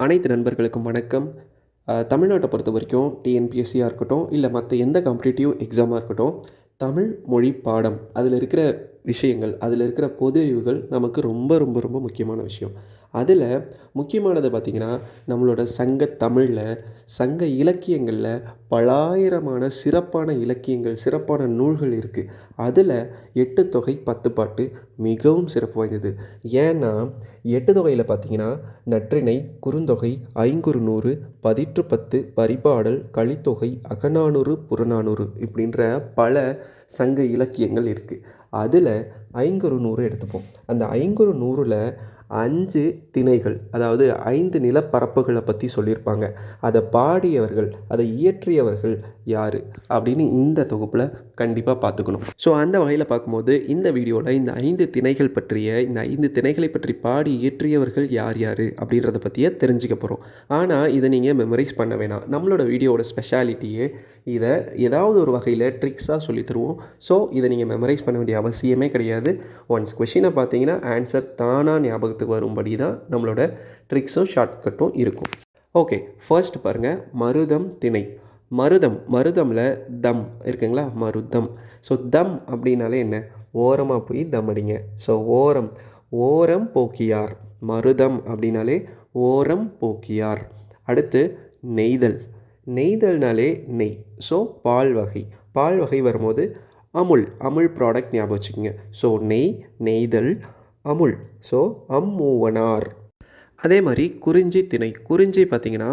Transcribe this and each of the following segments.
அனைத்து நண்பர்களுக்கும் வணக்கம். தமிழ்நாட்டை பொறுத்த வரைக்கும் டிஎன்பிஎஸ்சியாக இருக்கட்டும் இல்லை மற்ற எந்த காம்படிட்டிவ் எக்ஸாமாக இருக்கட்டும் தமிழ் மொழி பாடம் அதில் இருக்கிற விஷயங்கள் அதில் இருக்கிற பொது அறிவுகள் நமக்கு ரொம்ப ரொம்ப ரொம்ப முக்கியமான விஷயம். அதில் முக்கியமானது பார்த்திங்கன்னா நம்மளோட சங்க தமிழில் சங்க இலக்கியங்களில் பலாயிரமான சிறப்பான இலக்கியங்கள் சிறப்பான நூல்கள் இருக்குது அதில் எட்டு தொகை பத்து பாட்டு மிகவும் சிறப்பு வாய்ந்தது. ஏன்னா எட்டு தொகையில் பார்த்தீங்கன்னா நற்றிணை குறுந்தொகை ஐங்குறுநூறு பதிற்று பத்து பரிபாடல் கலித்தொகை அகநானூறு புறநானூறு இப்படின்ற பல சங்க இலக்கியங்கள் இருக்குது அதில் ஐங்குறுநூறு எடுத்துப்போம். அந்த ஐங்குறு நூறில் அஞ்சு திணைகள் அதாவது ஐந்து நிலப்பரப்புகளை பற்றி சொல்லியிருப்பாங்க. அதை பாடியவர்கள் அதை இயற்றியவர்கள் யார்? அப்படின்னு இந்த தொகுப்பில் கண்டிப்பாக பார்த்துக்கணும். ஸோ அந்த வகையில் பார்க்கும்போது இந்த வீடியோவில் இந்த ஐந்து திணைகள் பற்றிய இந்த ஐந்து திணைகளை பற்றி பாடி இயற்றியவர்கள் யார் யார் அப்படின்றத பற்றியே தெரிஞ்சுக்க போகிறோம் ஆனால் இதை நீங்கள் மெமரைஸ் பண்ண வேணாம். நம்மளோட வீடியோவோட ஸ்பெஷாலிட்டியே இதை ஏதாவது ஒரு வகையில் ட்ரிக்ஸாக சொல்லி தருவோம். ஸோ இதை நீங்கள் மெமரைஸ் பண்ண வேண்டிய அவசியமே கிடையாது. ஒன்ஸ் கொஷினை பார்த்தீங்கன்னா ஆன்சர் தானாக ஞாபகத்துக்கு வரும்படி தான் நம்மளோட ட்ரிக்ஸும் ஷார்ட்கட்டும் இருக்கும். ஓகே ஃபர்ஸ்ட் பாருங்கள் மருதம் திணை. மருதம் மருதமில் தம் இருக்குங்களா? மருதம். ஸோ தம் அப்படின்னாலே என்ன? ஓரமாக போய் தம் அடிங்க. ஸோ ஓரம் ஓரம் போக்கியார். மருதம் அப்படின்னாலே ஓரம் போக்கியார். அடுத்து நெய்தல். நெய்தல்னாலே நெய். ஸோ பால் வகை. பால் வகை வரும்போது அமுல் அமுல் ப்ராடக்ட் ஞாபகம் வச்சுக்கோங்க. ஸோ நெய் நெய்தல் அமுல். ஸோ அம்மூவனார் அதே மாதிரி குறிஞ்சி திணை. குறிஞ்சி பார்த்தீங்கன்னா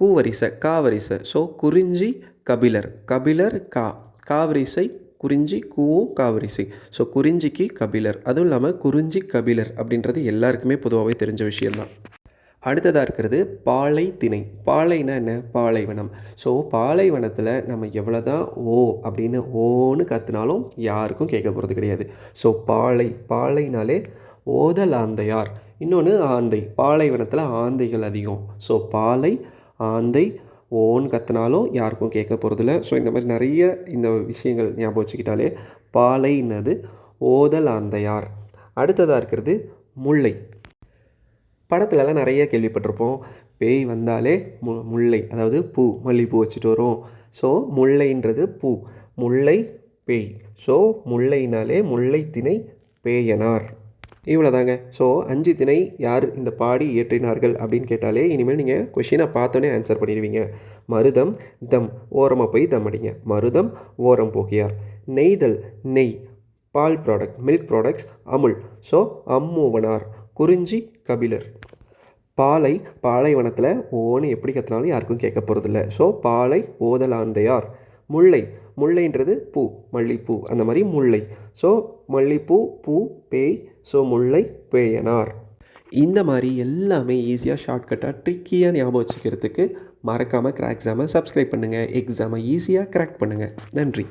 கூவரிசை காவரிசை. ஸோ குறிஞ்சி கபிலர். கபிலர் கா. காவரிசை குறிஞ்சி கூவும் காவரிசை. ஸோ குறிஞ்சிக்கு கபிலர். அதுவும் இல்லாமல் குறிஞ்சி கபிலர் அப்படின்றது எல்லாருக்குமே பொதுவாகவே தெரிஞ்ச விஷயம்தான். அடுத்ததாக இருக்கிறது பாலை திணை. பாலைனா என்ன? பாலைவனம். ஸோ பாலைவனத்தில் நம்ம எவ்வளோ தான் ஓ அப்படின்னு ஓன்னு கற்றுனாலும் யாருக்கும் கேட்க போகிறது கிடையாது. ஸோ பாலை பாலைனாலே ஓதலாந்தையார் இன்னொன்று ஆந்தை. பாலைவனத்தில் ஆந்தைகள் அதிகம். ஸோ பாலை ஆந்தை ஓன்னு கற்றுனாலும் யாருக்கும் கேட்க போகிறதில்ல ஸோ இந்த மாதிரி நிறைய இந்த விஷயங்கள் ஞாபகம் வச்சுக்கிட்டாலே பாலைன்னது ஓதல் ஆந்தையார். அடுத்ததாக இருக்கிறது முல்லை. படத்துலலாம் நிறைய கேள்விப்பட்டிருப்போம். பேய் வந்தாலே மு முல்லை அதாவது பூ மல்லிகைப்பூ வச்சுட்டு வரும். ஸோ முல்லைன்றது பூ முல்லை பேய். ஸோ முல்லைனாலே முல்லை திணை பேயனார். இவ்வளோதாங்க ஸோ அஞ்சு திணை யார் இந்த பாடி இயற்றினார்கள் அப்படின்னு கேட்டாலே இனிமேல் நீங்கள் கொஷினை பார்த்தோன்னே ஆன்சர் பண்ணிடுவீங்க. மருதம் தம் ஓரமாக போய் தம் அடிங்க. மருதம் ஓரம் போகியார். நெய்தல் நெய் பால் product milk products Amul. So Ammuvanar குறிஞ்சி கபிலர். பாலை பாலைவனத்தில் ஓன்னு எப்படி கற்றுனாலும் யாருக்கும் கேட்க போகிறதில்ல ஸோ பாலை ஓதலாந்தையார். முல்லை. முல்லைன்றது பூ மல்லிப்பூ. அந்த மாதிரி முல்லை. ஸோ மல்லிப்பூ பூ பேய். ஸோ முல்லை பேயனார். இந்த மாதிரி எல்லாமே ஈஸியாக ஷார்ட்கட்டாக ட்ரிக்கியாக ஞாபகம் வச்சுக்கிறதுக்கு மறக்காமல் கிராக் எக்ஸாமை சப்ஸ்கிரைப் பண்ணுங்கள் எக்ஸாமை ஈஸியாக கிராக் பண்ணுங்கள் நன்றி.